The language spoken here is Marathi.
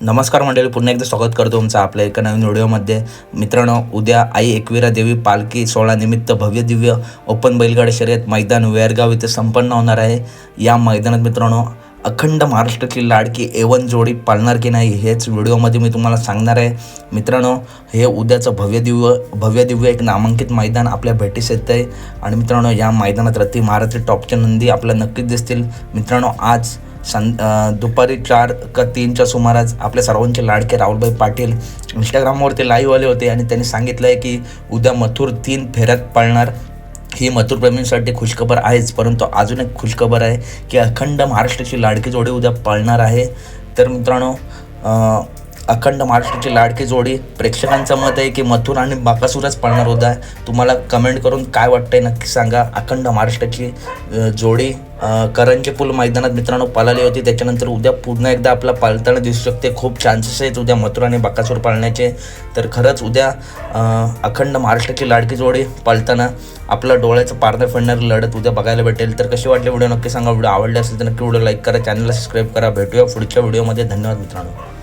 नमस्कार मंडळी पुन्हा एकदा स्वागत करतो तुमचं आपल्या एका नवीन व्हिडिओमध्ये. मित्रांनो उद्या आई एकविरा देवी पालखी सोहळा निमित्त भव्य दिव्य ओपन बैलगाडी शर्यत मैदान वेरगाव इथे संपन्न होणार आहे. या मैदानात मित्रांनो अखंड महाराष्ट्राची लाडकी एवन जोडी पाळणार की नाही हेच व्हिडिओमध्ये मी तुम्हाला सांगणार आहे. मित्रांनो हे उद्याचं भव्य दिव्य भव्य दिव्य एक नामांकित मैदान आपल्या भेटीस येतं आहे. आणि मित्रांनो या मैदानात रती महाराष्ट्र टॉपच्या नंदी आपल्याला नक्कीच दिसतील. मित्रांनो आज सं दुपारी चार का तीनच्या सुमारास आपल्या सर्वांचे लाडके राहुलभाई पाटील इंस्टाग्रामवरती लाईव्ह आले होते आणि त्यांनी सांगितलं आहे की उद्या मथुर तीन फेऱ्यात पाळणार. ही मथुरप्रेमींसाठी खुशखबर आहेच परंतु अजून एक खुशखबर आहे की अखंड महाराष्ट्राची लाडकी जोडी उद्या पळणार आहे. तर मित्रांनो अखंड महाराष्ट्राची लाडकी जोडी. प्रेक्षकांचं मत आहे की मथुर आणि बाकासूरच पळणार उद्या तुम्हाला कमेंट करून काय वाटतंय नक्की सांगा. अखंड महाराष्ट्राची जोडी. करंजे पूल मैदानात मित्रांनो पळाली होती. त्याच्यानंतर उद्या पुन्हा एकदा आपला पाळताना दिसू शकते. खूप चान्सेस आहेत उद्या मथुर आणि बाकासूर पाळण्याचे. तर खरंच उद्या अखंड महाराष्ट्राची लाडकी जोडी पळताना आपला डोळ्याचं पारदं फिरणारी लढत उद्या बघायला भेटेल. तर कशी वाटली व्हिडिओ नक्की सांगा. व्हिडिओ आवडले असेल तर नक्की व्हिडिओ लाईक करा. चॅनलला सबस्क्राईब करा. भेटूया पुढच्या व्हिडिओमध्ये धन्यवाद मित्रांनो.